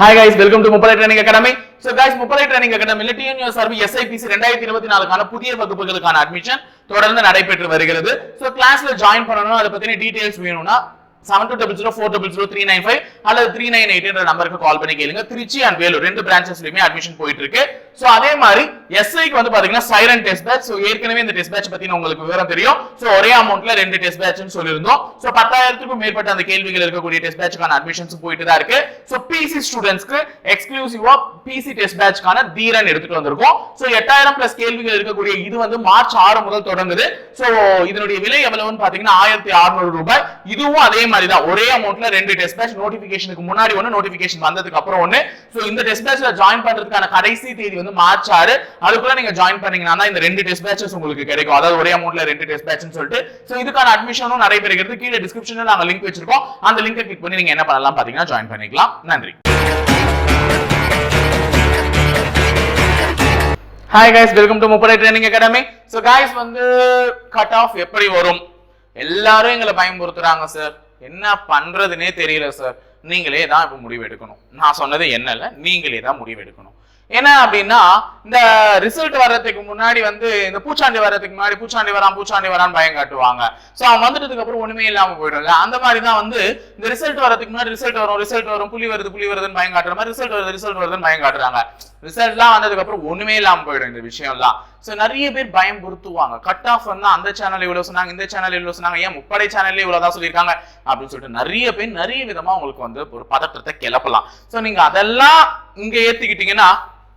Hi guys welcome to முப்படை training academy so guys முப்படை training அகாடமில டிஎன்யூ சார்பு எஸ்ஐபிசி ரெண்டாயிரத்தி இருபத்தி நாலுக்கான புதிய வகுப்புகளுக்கான அட்மிஷன் தொடர்ந்து நடைபெற்று வருகிறது. சோ கிளாஸ்ல ஜாயின் பண்ணணும் அதை பத்தின டீடைல்ஸ் வேணும்னா seven two double zero four double zero three nine five அல்லது த்ரீ நைன் எயிட் என்ற நம்பருக்கு கால் பண்ணி கேளுங்க. திருச்சி அண்ட் வேலூர் ரெண்டு பிரான்ச்சஸ்லயுமே அட்மிஷன் போயிட்டு இருக்கு ஸோ அதே மாதிரி எஸ்ஐக்கு வந்து பாத்தீங்கன்னா சைரன் டெஸ்ட் பேட்ச் ஸோ ஏற்கனவே இந்த டெஸ்ட் பேட்ச் பத்தி உங்களுக்கு விவரம் தெரியும். சோ ஒரே அமௌண்ட்ல ரெண்டு டெஸ்ட் பேட்ச்னு சொல்லியிருந்தோம். சோ பத்தாயிரத்துக்கும் மேற்பட்ட அந்த கேள்விகள் இருக்கக்கூடிய டெஸ்ட் பேட்ச்க்கான அட்மிஷன்ஸ் போயிட்டு தான் இருக்கு. ஸோ பிசி ஸ்டூடெண்ட்ஸ்க்கு எக்ஸ்க்ளூசிவா பிசி டெஸ்ட் பேட்ச்க்கான தீரன் எடுத்துட்டு வந்திருக்கோம். ஸோ எட்டாயிரம் பிளஸ் கேள்விகள் இருக்கக்கூடிய இது வந்து மார்ச் ஆறு முதல் தொடங்குது. சோ இதனுடைய விலை எவ்வளவுன்னு பாத்தீங்கன்னா ஆயிரத்தி அறுநூறு ரூபாய். இதுவும் அதே மாதிரி தான் ஒரே அமௌண்ட்ல ரெண்டு டெஸ்ட் பேட்ச் நோட்டிபிகேஷனுக்கு முன்னாடி ஒன்னு நோட்டிபிகேஷன் வந்ததுக்கு அப்புறம் ஒன்னு சோ இந்த டெஸ்ட் பேட்ச்ல ஜாயின் பண்றதுக்கான கடைசி தேதி வந்து மார்ச் ஆறு அதுக்குள்ள நீங்க ஜாயின் பண்ணீங்கன்னா இந்த ரெண்டு டெஸ்ட் பேட்சஸ் உங்களுக்கு கிடைக்கும். அதாவது ஒரே அமௌண்ட்ல ரெண்டு டெஸ்ட் பேட்ச்னு சொல்லிட்டு. சோ இதுக்கான அட்மிஷனும் நடைபெறுகிறது கீழே டிஸ்கிரிப்ஷன்ல நாங்க லிங்க் வச்சிருக்கோம். அந்த லிங்கை கிளிக் பண்ணி நீங்க என்ன பண்ணலாம் பாத்தீங்கன்னா ஜாயின் பண்ணிக்கலாம். நன்றி. ஹாய் கைஸ் வெல்கம் டு முப்படை ட்ரைனிங் அகாடமி ஸோ கைஸ் வந்து கட் ஆஃப் எப்படி வரும்? எல்லாரும் எங்களை பயன்படுத்துறாங்க சார் என்ன பண்றதுனே தெரியல சார் நீங்களே தான் இப்போ முடிவு எடுக்கணும். நான் சொன்னது என்ன இல்லை நீங்களே தான் முடிவு எடுக்கணும். என்ன அப்படின்னா இந்த ரிசல்ட் வர்றதுக்கு முன்னாடி வந்து இந்த பூச்சாண்டி வர்றதுக்கு முன்னாடி பூச்சாண்டி வரான் பூச்சாண்டி வரான்னு பயம் காட்டுவாங்க. ஸோ அவன் வந்துட்டதுக்கு அப்புறம் ஒண்ணுமே இல்லாம போயிடும்ல. அந்த மாதிரி தான் வந்து இந்த ரிசல்ட் வரதுக்கு முன்னாடி ரிசல்ட் வரும் ரிசல்ட் வரும் புலி வருது புலி வருதுன்னு பயம் காட்டுற மாதிரி ரிசல்ட் வருது ரிசல்ட் வருதுன்னு பயம் காட்டுறாங்க. ரிசல்ட்லாம் வந்ததுக்கு அப்புறம் ஒண்ணுமே இல்லாம போயிடும் இந்த விஷயம்லாம். சோ நிறைய பேர் பயம் பொருத்துவாங்க. கட் ஆஃப் வந்து அந்த சேனல் இவ்வளவு சொன்னாங்க இந்த சேனல் இவ்வளவு சொன்னாங்க ஏன் முப்படை சேனல்ல இவ்வளவுதான் சொல்லியிருக்காங்க? அப்படின்னு சொல்லிட்டு நிறைய பேர் நிறைய விதமா உங்களுக்கு வந்து ஒரு பதற்றத்தை கிளப்பலாம். சோ நீங்க அதெல்லாம் இங்க ஏத்துக்கிட்டீங்கன்னா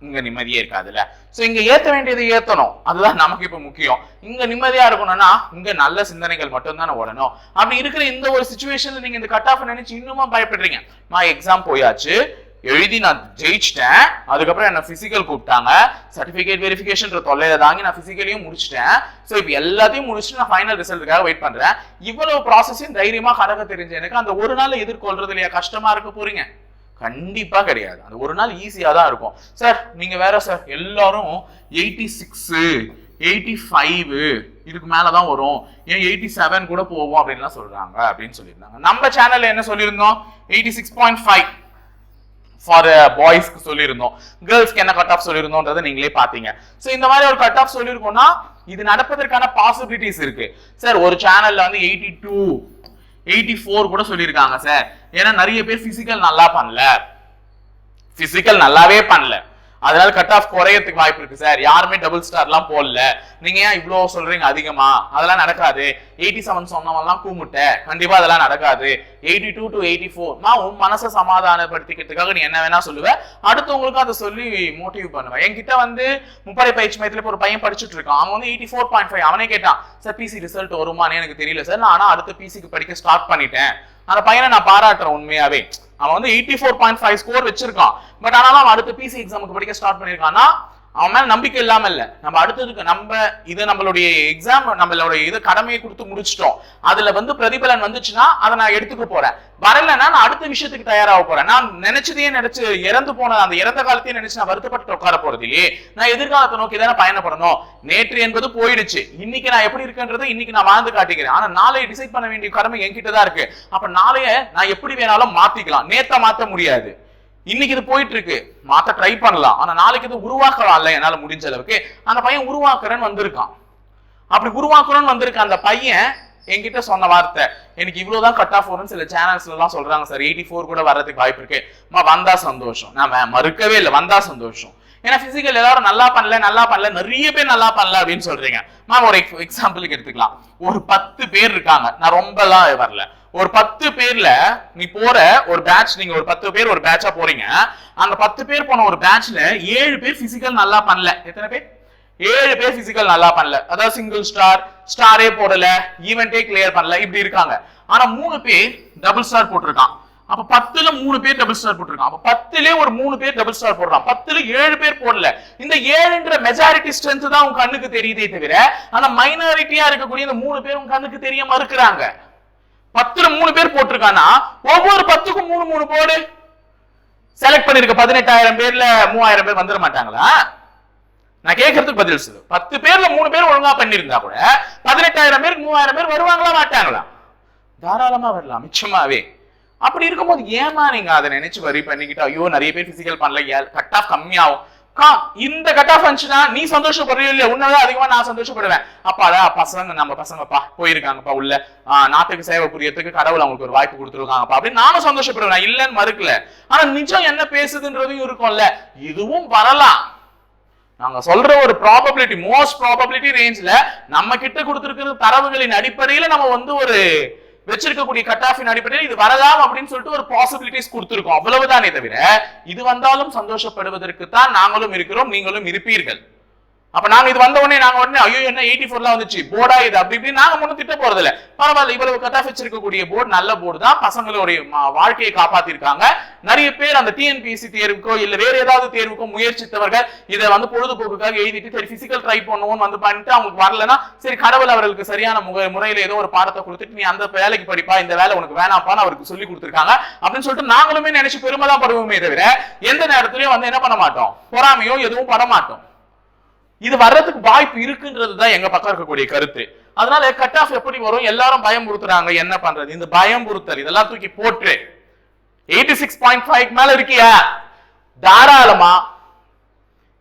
இங்க நிம்மதியே இருக்காதுல்ல. சோ இங்க ஏத்த வேண்டியது ஏத்தணும். அதுதான் நமக்கு இப்ப முக்கியம். இங்க நிம்மதியா இருக்கணும்னா இங்க நல்ல சிந்தனைகள் மட்டும் தானே ஓடணும். அப்படி இருக்கிற இந்த ஒரு சுச்சுவேஷன்ல நீங்க இந்த கட் ஆஃப் நினைச்சு இன்னுமா பயப்படுறீங்க. நான் எக்ஸாம் போயாச்சு. எழுதி நான் ஜெயிச்சிட்டேன். அதுக்கப்புறம் என்ன பிசிக்கல் கூப்பிட்டாங்க. சர்டிபிகேட் வெரிஃபிகேஷன் தொல்லையில தாங்கி நான் பிசிக்கலையும் முடிச்சிட்டேன். ஸோ இப்போ எல்லாத்தையும் முடிச்சுட்டு நான் ஃபைனல் ரிசல்ட்டுக்காக வெயிட் பண்றேன். இவ்வளவு ப்ராசஸையும் தைரியமா கடக்க தெரிஞ்ச எனக்கு அந்த ஒரு நாள் எதிர்கொள்றது இல்லையா? கஷ்டமா இருக்க போறீங்க. கண்டிப்பா கிடையாது. அந்த ஒரு நாள் ஈஸியா தான் இருக்கும். சார் நீங்க வேற சார் எல்லாரும் எயிட்டி சிக்ஸ் எயிட்டி ஃபைவ் இதுக்கு மேலதான் வரும். ஏன் எயிட்டி செவன் கூட போவோம் அப்படின்லாம் சொல்றாங்க அப்படின்னு சொல்லியிருந்தாங்க. நம்ம சேனல்ல என்ன சொல்லியிருந்தோம்? Eighty six point five for பாய்ஸ்க்கு uh, சொல்லியிருந்தோம். கேர்ள்ஸ்க்கு என்ன கட் ஆஃப் சொல்லியிருந்தோன்றதை நீங்களே பார்த்தீங்க. ஸோ இந்த மாதிரி ஒரு கட் ஆஃப் சொல்லியிருக்கோம்னா இது நடப்பதற்கான பாசிபிலிட்டிஸ் இருக்கு. சார் ஒரு சேனல்ல வந்து எயிட்டி டூ எயிட்டி ஃபோர் கூட சொல்லியிருக்காங்க சார் ஏன்னா நிறைய பேர் பிசிக்கல் நல்லா பண்ணல. பிசிக்கல் நல்லாவே பண்ணல. அதனால கட் ஆஃப் குறையறதுக்கு வாய்ப்பு இருக்கு சார். யாருமே டபுள் ஸ்டார்லாம் போடல. நீங்க ஏன் இவ்வளோ சொல்றீங்க அதிகமா? அதெல்லாம் நடக்காது. எயிட்டி செவன் சொன்னவன்லாம் கூமுட்ட. கண்டிப்பா அதெல்லாம் நடக்காது. Eighty two to eighty four நான் உன் மனசை சமாதானப்படுத்திக்கிறதுக்காக நீ என்ன வேணா சொல்லுவ. அடுத்தவங்களுக்கும் அதை சொல்லி மோட்டிவ் பண்ணுவேன் என்கிட்ட வந்து முப்படை பயிற்சி மையத்துல ஒரு பையன் படிச்சுட்டு இருக்கான். அவன் வந்து எயிட்டி ஃபோர் பாயிண்ட் ஃபைவ் அவனே கேட்டான் சார் பிசி ரிசல்ட் வருமானே எனக்கு தெரியல சார். நான் ஆனா அடுத்த பிசிக்கு படிக்க ஸ்டார்ட் பண்ணிட்டேன். அந்த பையனை நான் பாராட்டுறேன் உண்மையாவே. அவன் வந்து eighty four point five score வச்சிருக்கான். பட் ஆனாலும் அவன் அடுத்த பிசி எக்ஸாமுக்கு படிக்க ஸ்டார்ட் பண்ணியிருக்கான்னா அவன் மேல நம்பிக்கை இல்லாம இல்ல. நம்ம அடுத்ததுக்கு நம்ம இது நம்மளுடைய எக்ஸாம் நம்மளுடைய இது கடமையை கொடுத்து முடிச்சிட்டோம். அதுல வந்து பிரதிபலன் வந்துச்சுன்னா அதை நான் எடுத்துக்க போறேன். வரலன்னா நான் அடுத்த விஷயத்துக்கு தயாராக போறேன். நான் நினைச்சதையே நினைச்சு இறந்து போன அந்த இறந்த காலத்தையே நினைச்சு நான் வருத்தப்பட்டு உட்கார போறது இல்லையே. நான் எதிர்காலத்தை நோக்கி தானே பயணப்படணும். நேற்று என்பது போயிடுச்சு. இன்னைக்கு நான் எப்படி இருக்கேன்றதை இன்னைக்கு நான் வாழ்ந்து காட்டிக்கிறேன். ஆனா நாளைய டிசைட் பண்ண வேண்டிய கடமை என்கிட்ட தான் இருக்கு. அப்ப நாளைய நான் எப்படி வேணாலும் மாத்திக்கலாம். நேத்த மாத்த முடியாது. இன்னைக்கு இது போயிட்டு இருக்கு மாத்த ட்ரை பண்ணலாம். ஆனா நாளைக்கு இது உருவாக்கலாம்ல என்னால முடிஞ்ச அளவுக்கு. அந்த பையன் உருவாக்குறேன்னு வந்திருக்கான். அப்படி உருவாக்கணும்னு வந்திருக்க அந்த பையன் என்கிட்ட சொன்ன வார்த்தை எனக்கு இவ்வளவுதான் கட் ஆஃப் வரும்னு சில சேனல்ஸ்ல எல்லாம் சொல்றாங்க சார். எயிட்டி ஃபோர் கூட வர்றதுக்கு வாய்ப்பு இருக்கு. வந்தா சந்தோஷம். நான் மறுக்கவே இல்லை. வந்தா சந்தோஷம். ஏன்னா பிசிக்கல் எல்லாரும் நல்லா பண்ணல நல்லா பண்ணல நிறைய பேர் நல்லா பண்ணல அப்படின்னு சொல்றீங்க. மேம் ஒரு எக்ஸாம்பிளுக்கு எடுத்துக்கலாம். ஒரு பத்து பேர் இருக்காங்க. நான் ரொம்பலாம் வரல. ஒரு பத்து பேர்ல நீ போற ஒரு பேட்ச் நீங்க ஒரு பத்து பேர் ஒரு பேட்சா போறீங்க. அந்த பத்து பேர் போன ஒரு பேட்ச்ல ஏழு பேர் பிசிக்கல் நல்லா பண்ணல. எத்தனை பேர்? ஏழு பேர் பிசிக்கல் நல்லா பண்ணல. அதாவது சிங்கிள் ஸ்டார் ஸ்டாரே போடல ஈவெண்டே கிளியர் பண்ணல இப்படி இருக்காங்க. ஆனா மூணு பேர் டபுள் ஸ்டார் போட்டிருக்கான். அப்ப பத்துல மூணு பேர் டபுள் ஸ்டார் போட்டிருக்கான். அப்ப பத்துல ஒரு மூணு பேர் டபுள் ஸ்டார் போடுறான். பத்துல ஏழு பேர் போடல. இந்த ஏழுன்ற மெஜாரிட்டி ஸ்ட்ரென்த் தான் உன் கண்ணுக்கு தெரியுதே தவிர ஆனா மைனாரிட்டியா இருக்கக்கூடிய இந்த மூணு பேர் உங்க கண்ணுக்கு தெரிய மறுக்கிறாங்க. பத்துல மூணு பேர் போட்டிருக்கானா ஒவ்வொரு பத்துக்கும் மூணு மூணு போடு செலக்ட் பண்ணிருக்க பதினெட்டாயிரம் பேர்ல மூவாயிரம் பேர் வந்துட மாட்டாங்களா? நான் கேட்கறதுக்கு பதில் சொல்லு. பத்து பேர்ல மூணு பேர் ஒழுங்கா பண்ணிருந்தா கூட பதினெட்டாயிரம் பேருக்கு மூவாயிரம் பேர் வருவாங்களா மாட்டாங்களா? தாராளமா வரலாம் மிச்சமாவே. அப்படி இருக்கும்போது ஏமா நீங்க அதை நினைச்சு வரி பண்ணிக்கிட்டு ஐயோ நிறைய பேர் பிசிக்கல் பண்ணல கட் ஆஃப் கம்மியாகும். இந்த கட் ஆஃப் வந்துச்சுன்னா நீ சந்தோஷப்படுறியோ இல்லையா உன்னதான் அதிகமா நான் சந்தோஷப்படுவேன். அப்பாடா பசங்க நம்ம பசங்கப்பா போயிருக்காங்கப்பா உள்ள. ஆஹ் நாட்டுக்கு சேவை புரியறதுக்கு கடவுள் அவங்களுக்கு ஒரு வாய்ப்பு கொடுத்துருக்காங்கப்பா அப்படின்னு நானும் சந்தோஷப்படுவேன். இல்லைன்னு மறுக்கல. ஆனா நிஜம் என்ன பேசுதுன்றதும் இருக்கும்ல. இதுவும் வரலாம். நாங்க சொல்ற ஒரு ப்ராபபிலிட்டி மோஸ்ட் ப்ராபபிலிட்டி ரேஞ்ச்ல நம்ம கிட்ட கொடுத்துருக்கிற தரவுகளின் அடிப்படையில நம்ம வந்து ஒரு வச்சிருக்கக்கூடிய கட் ஆஃபின் அடிப்படையில் இது வரலாம் அப்படின்னு சொல்லிட்டு ஒரு பாசிபிலிட்டிஸ் கொடுத்துருக்கோம். அவ்வளவுதானே தவிர இது வந்தாலும் சந்தோஷப்படுவதற்கு தான் நாங்களும் இருக்கிறோம் நீங்களும் இருப்பீர்கள். அப்ப நாங்க இது வந்த உடனே நாங்க உடனே ஐயோ என்ன எயிட்டி ஃபோர்லாம் வந்துச்சு. போர்டா இது? அப்படி இப்படி நாங்க ஒன்றும் திட்ட போறது இல்ல பரவாயில்ல இவ்வளவு கட்டாஃப் வச்சிருக்கக்கூடிய போர்டு நல்ல போர்டு தான். பசங்களுடைய வாழ்க்கையை காப்பாத்திருக்காங்க. நிறைய பேர் அந்த டிஎன்பிஎஸ்சி தேர்வுக்கோ இல்ல வேற ஏதாவது தேர்வுக்கோ முயற்சித்தவர்கள் இதை வந்து பொழுதுபோக்குக்காக எழுதிட்டு சரி பிசிக்கல் ட்ரை பண்ணுவோம்னு வந்து பண்ணிட்டு அவங்களுக்கு வரலன்னா சரி கடவுள் அவர்களுக்கு சரியான முக முறையில ஏதோ ஒரு பாடத்தை கொடுத்துட்டு நீ அந்த வேலைக்கு படிப்பா இந்த வேலை உனக்கு வேணாப்பான்னு அவருக்கு சொல்லி கொடுத்துருக்காங்க. அப்படின்னு சொல்லிட்டு நாங்களுமே நினைச்சு பெருமை தான் படுவோமே தவிர எந்த நேரத்திலயும் வந்து என்ன பண்ண மாட்டோம். பொறாமையோ எதுவும் பட மாட்டோம். இது வர்றதுக்கு வாய்ப்பு இருக்குன்றது தான் எங்க பக்கம் இருக்கக்கூடிய கருத்து. அதனால கட் ஆஃப் எப்படி வரும்? எல்லாரும் பயமுறுத்துறாங்க. என்ன பண்றது? இந்த பயமுறுத்தல் இதெல்லாம் தூக்கி போட்டு. எயிட்டி சிக்ஸ் பாயிண்ட் ஃபைவ் மேல இருக்கியா? தாராளமா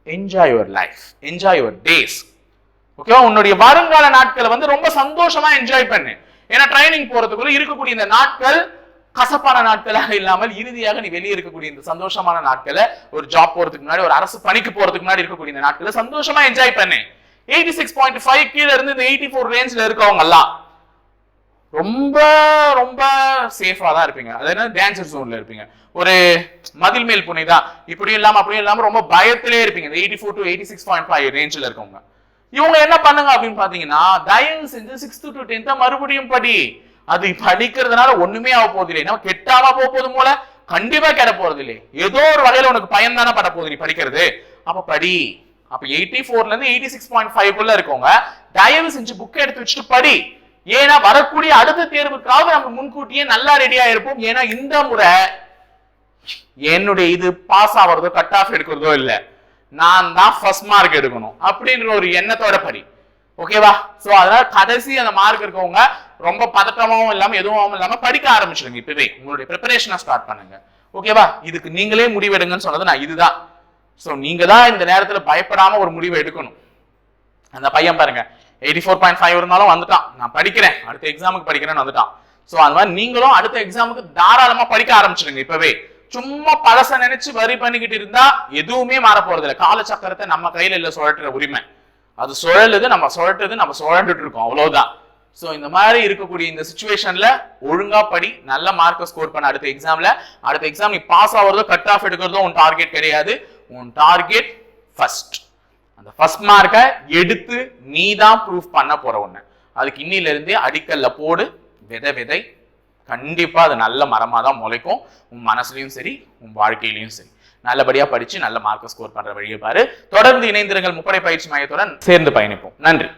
enjoy your life enjoy your days ஓகேவா உன்னுடைய வருங்கால நாட்களை வந்து ரொம்ப சந்தோஷமா என்ஜாய் பண்ணு. ஏன்னா ட்ரைனிங் போறதுக்குள்ள இருக்கக்கூடிய இந்த நாட்கள் கசப்பான நாட்களாக இல்லாமல் இறுதியாக நீ வெளியே இருக்கக்கூடிய இந்த சந்தோஷமான நாட்களை ஒரு ஜாப் போறதுக்கு முன்னாடி ஒரு அரசு பணிக்கு போறதுக்கு முன்னாடி இருக்கக்கூடிய இந்த நாட்களை சந்தோஷமா என்ஜாய் பண்ணேன் எயிட்டி சிக்ஸ் பாயிண்ட் ஃபைவ் கீழே இருந்து இந்த எயிட்டி ஃபோர் ரேஞ்சில் இருக்கவங்க எல்லாம் ரொம்ப ரொம்ப சேஃபா தான் இருப்பீங்க. அது என்ன டேன்சர் ஜோன்ல இருப்பீங்க. ஒரு மதில் மேல் புனை தான். இப்படியும் இல்லாம அப்படியும் இல்லாம ரொம்ப பயத்திலே இருப்பீங்க. இந்த eighty four to eighty six point five ரேஞ்சில் இருக்கவங்க. இவங்க என்ன பண்ணுங்க அப்படின்னு பாத்தீங்கன்னா தயவு செஞ்சு சிக்ஸ்த்து டு டென்த்தை மறுபடியும் படி. அது படிக்கிறதுனால ஒண்ணுமே ஆக போகுது இல்லை நம்ம கெட்டாம போக போதும் போல கண்டிப்பா கெட போறது இல்லை ஏதோ ஒரு வகையில உனக்கு பயன் தானே பட போகுது நீ படிக்கிறது. அப்ப படி. அப்ப எயிட்டி ஃபோர்ல இருந்து எயிட்டி சிக்ஸ் பாயிண்ட் ஃபைவ் குள்ள இருக்கவங்க தயவு செஞ்சு புக் எடுத்து வச்சுட்டு படி. ஏன்னா வரக்கூடிய அடுத்த தேர்வுக்காக நம்ம முன்கூட்டியே நல்லா ரெடியா இருப்போம். ஏன்னா இந்த முறை என்னுடைய இது பாஸ் ஆகிறதோ கட் ஆஃப் எடுக்கிறதோ இல்ல. நான் தான் ஃபர்ஸ்ட் மார்க் எடுக்கணும். அப்படின்ற ஒரு எண்ணத்தோட படி. ஓகேவா சோ அதனால கடைசி அந்த மார்க் இருக்கவங்க ரொம்ப பதட்டமாவும் இல்லாமல் எதுவும் இல்லாமல் படிக்க ஆரம்பிச்சிடுங்க இப்பவே. உங்களுடைய ப்ரிப்பரேஷனை ஸ்டார்ட் பண்ணுங்க. ஓகேவா இதுக்கு நீங்களே முடிவெடுங்கன்னு சொன்னது நான் இதுதான். ஸோ நீங்க தான் இந்த நேரத்தில் பயப்படாம ஒரு முடிவை எடுக்கணும். அந்த பையன் பாருங்க எயிட்டி ஃபோர் பாயிண்ட் ஃபைவ் இருந்தாலும் வந்துட்டான். நான் படிக்கிறேன் அடுத்த எக்ஸாமுக்கு படிக்கிறேன்னு வந்துட்டான். ஸோ அந்த மாதிரி நீங்களும் அடுத்த எக்ஸாமுக்கு தாராளமா படிக்க ஆரம்பிச்சிடுங்க இப்பவே. சும்மா பழச நினைச்சு வரி பண்ணிக்கிட்டு இருந்தா எதுவுமே மாற போறது இல்ல காலச்சக்கரத்தை நம்ம கையில இல்லை சுழட்டுற உரிமை. அது சுழலுது நம்ம சுழட்டுறது நம்ம சுழண்டுட்டு இருக்கோம். அவ்வளவுதான். ஸோ இந்த மாதிரி இருக்கக்கூடிய இந்த சுச்சுவேஷன்ல ஒழுங்கா படி நல்ல மார்க்கை ஸ்கோர் பண்ண. அடுத்த எக்ஸாம்ல அடுத்த எக்ஸாம் நீ பாஸ் ஆகுறதோ கட் ஆஃப் எடுக்கிறதோ உன் டார்கெட் கிடையாது. உன் டார்கெட் ஃபர்ஸ்ட் அந்த ஃபர்ஸ்ட் மார்க்கை எடுத்து நீ தான் ப்ரூஃப் பண்ண போற ஒன்று அதுக்கு இன்னிலிருந்தே அடிக்கல்ல போடு விதை விதை. கண்டிப்பாக அது நல்ல மரமாக தான் முளைக்கும். உன் மனசுலையும் சரி உன் வாழ்க்கையிலையும் சரி. நல்லபடியாக படித்து நல்ல மார்க்கை ஸ்கோர் பண்ணுற வழியை பாரு. தொடர்ந்து இணைந்திருங்கள் முப்படை பயிற்சி மையத்துடன் சேர்ந்து பயணிப்போம். நன்றி.